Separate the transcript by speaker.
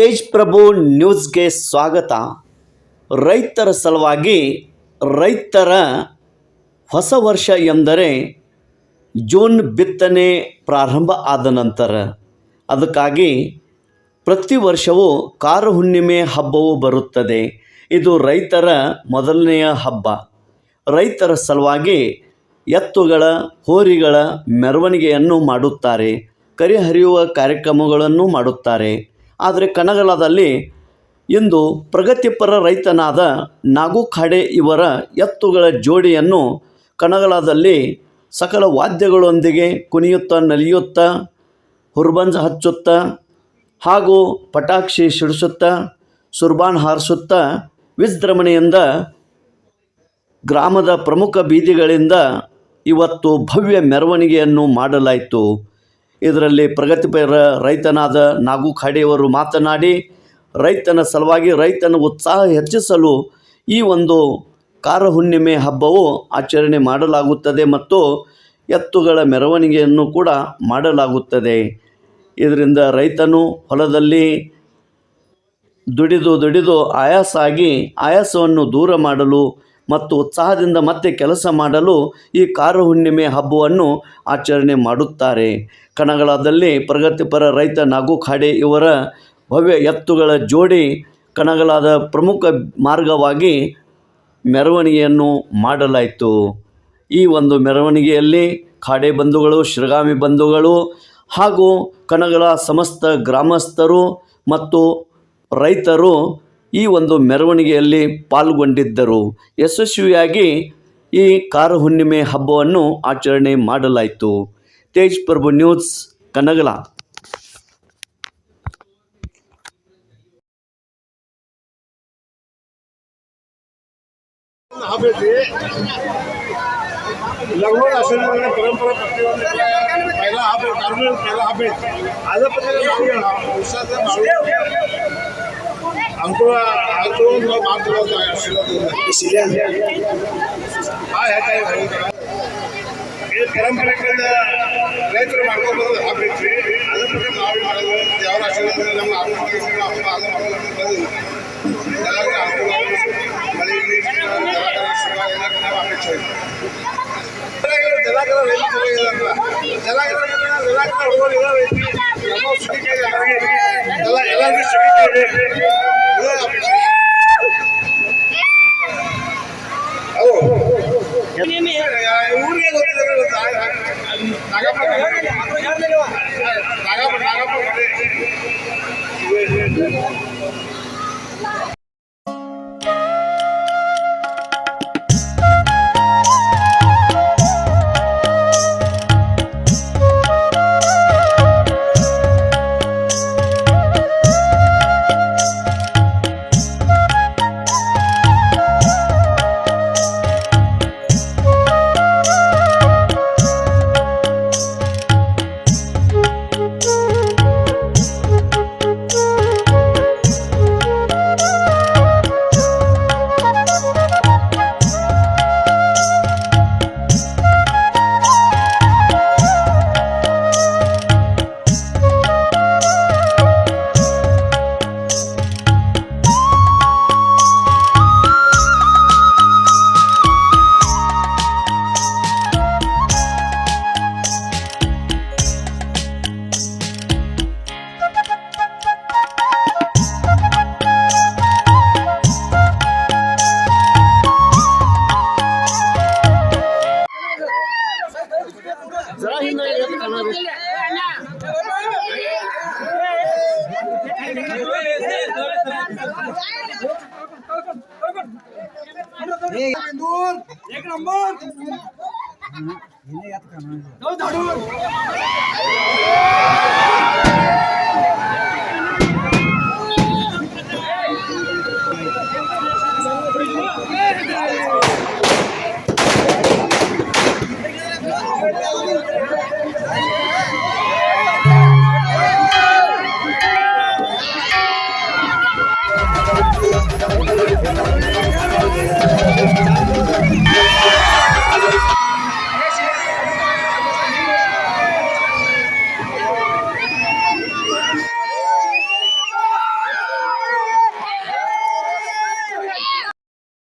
Speaker 1: ತೇಜ್ ಪ್ರಭು ನ್ಯೂಸ್ಗೆ ಸ್ವಾಗತ. ರೈತರ ಸಲುವಾಗಿ ರೈತರ ಹೊಸ ವರ್ಷ ಎಂದರೆ ಜೂನ್ ಬಿತ್ತನೆ ಪ್ರಾರಂಭ ಆದ ನಂತರ. ಅದಕ್ಕಾಗಿ ಪ್ರತಿ ವರ್ಷವೂ ಕಾರು ಹುಣ್ಣಿಮೆ ಹಬ್ಬವು ಬರುತ್ತದೆ. ಇದು ರೈತರ ಮೊದಲನೆಯ ಹಬ್ಬ. ರೈತರ ಸಲುವಾಗಿ ಎತ್ತುಗಳ, ಹೋರಿಗಳ ಮೆರವಣಿಗೆಯನ್ನು ಮಾಡುತ್ತಾರೆ. ಕರೆ ಹರಿಯುವ ಕಾರ್ಯಕ್ರಮಗಳನ್ನು ಮಾಡುತ್ತಾರೆ. ಆದರೆ ಕನಗಲದಲ್ಲಿ ಇಂದು ಪ್ರಗತಿಪರ ರೈತನಾದ ನಾಗು ಖಾಡೆ ಇವರ ಎತ್ತುಗಳ ಜೋಡಿಯನ್ನು ಕನಗಲದಲ್ಲಿ ಸಕಲ ವಾದ್ಯಗಳೊಂದಿಗೆ ಕುಣಿಯುತ್ತಾ ನಲಿಯುತ್ತಾ, ಹುರ್ಬಂಜ ಹಚ್ಚುತ್ತಾ ಹಾಗೂ ಪಟಾಕ್ಷಿ ಸಿಡಿಸುತ್ತಾ, ಸುರ್ಬಾನ್ ಹಾರಿಸುತ್ತಾ ವಿಜೃಂಭಣೆಯಿಂದ ಗ್ರಾಮದ ಪ್ರಮುಖ ಬೀದಿಗಳಿಂದ ಇವತ್ತು ಭವ್ಯ ಮೆರವಣಿಗೆಯನ್ನು ಮಾಡಲಾಯಿತು. ಇದರಲ್ಲಿ ಪ್ರಗತಿಪರ ರೈತನಾದ ನಾಗು ಖಾಡೆಯವರು ಮಾತನಾಡಿ, ರೈತನ ಸಲುವಾಗಿ ರೈತನ ಉತ್ಸಾಹ ಹೆಚ್ಚಿಸಲು ಈ ಒಂದು ಕಾರ ಹುಣ್ಣಿಮೆ ಹಬ್ಬವು ಆಚರಣೆ ಮಾಡಲಾಗುತ್ತದೆ ಮತ್ತು ಎತ್ತುಗಳ ಮೆರವಣಿಗೆಯನ್ನು ಕೂಡ ಮಾಡಲಾಗುತ್ತದೆ. ಇದರಿಂದ ರೈತನು ಹೊಲದಲ್ಲಿ ದುಡಿದು ದುಡಿದು ಆಯಾಸ ಆಗಿ ಆಯಾಸವನ್ನು ದೂರ ಮಾಡಲು ಮತ್ತು ಉತ್ಸಾಹದಿಂದ ಮತ್ತೆ ಕೆಲಸ ಮಾಡಲು ಈ ಕಾರು ಹುಣ್ಣಿಮೆ ಹಬ್ಬವನ್ನು ಆಚರಣೆ ಮಾಡುತ್ತಾರೆ. ಕಣಗಳದಲ್ಲಿ ಪ್ರಗತಿಪರ ರೈತ ನಾಗು ಖಾಡೆ ಇವರ ಭವ್ಯ ಎತ್ತುಗಳ ಜೋಡಿ ಕಣಗಳಾದ ಪ್ರಮುಖ ಮಾರ್ಗವಾಗಿ ಮೆರವಣಿಗೆಯನ್ನು ಮಾಡಲಾಯಿತು. ಈ ಒಂದು ಮೆರವಣಿಗೆಯಲ್ಲಿ ಖಾಡೆ ಬಂಧುಗಳು, ಶಿರಗಾಮಿ ಬಂಧುಗಳು ಹಾಗೂ ಕಣಗಳ ಸಮಸ್ತ ಗ್ರಾಮಸ್ಥರು ಮತ್ತು ರೈತರು ಈ ಒಂದು ಮೆರವಣಿಗೆಯಲ್ಲಿ ಪಾಲ್ಗೊಂಡಿದ್ದರು ಯಶಸ್ವಿಯಾಗಿ ಈ ಕಾರ ಹುಣ್ಣಿಮೆ ಹಬ್ಬವನ್ನು ಆಚರಣೆ ಮಾಡಲಾಯಿತು ತೇಜ್ ಪ್ರಭು ನ್ಯೂಸ್ ಕನಗಲ
Speaker 2: हवेची लग्न असेल म्हणजे परंपरा प्रतिबंध पहिला हबे कार्बन पहिला हबे आज पण उसाचा अंकुर अंकुरून मात्र हा ह्या काही ಈ ಪರಂಪರೆಗಳಿಂದ ರೈತರು ಮಾಡ್ಕೊಂಡು ಹಾಕೈತ್ರಿ ಅದ್ರ ಬಗ್ಗೆ ನಾವು ಮಾಡೋದು ಯಾವ ಆಶೀರ್ವಾದ ನಮ್ಮ ಆತ್ಮಹತ್ಯೆ ಹಬ್ಬ ಅದು ಮಾಡೋದು ಎಲ್ಲರಿಗೂ ಅನುಕೂಲ ಆಗಲಿ. ಮಳೆ ನೀರು, ಜಲಕರ ಸೇವಾ ಎಲ್ಲರಿಗೂ ನಾವು ಅಪೇಕ್ಷೆ ಐತಿ. ಜಲಕರ ರೈತ ಚೆನ್ನಾಗಿದಾರಲ್ಲ. ಜಲಕರ ಜಲಕರ ಹುಡುಗರು ಇದಾವೆ ಐತಿ. ನಮ್ಮ ಸುಖಕ್ಕೆ ಎಲ್ಲರಿಗೆ ಎಲ್ಲ ಎಲ್ಲರಿಗೂ ಸುಖಕ್ಕೆ ಇದೆ. एक नंबर. や
Speaker 3: った!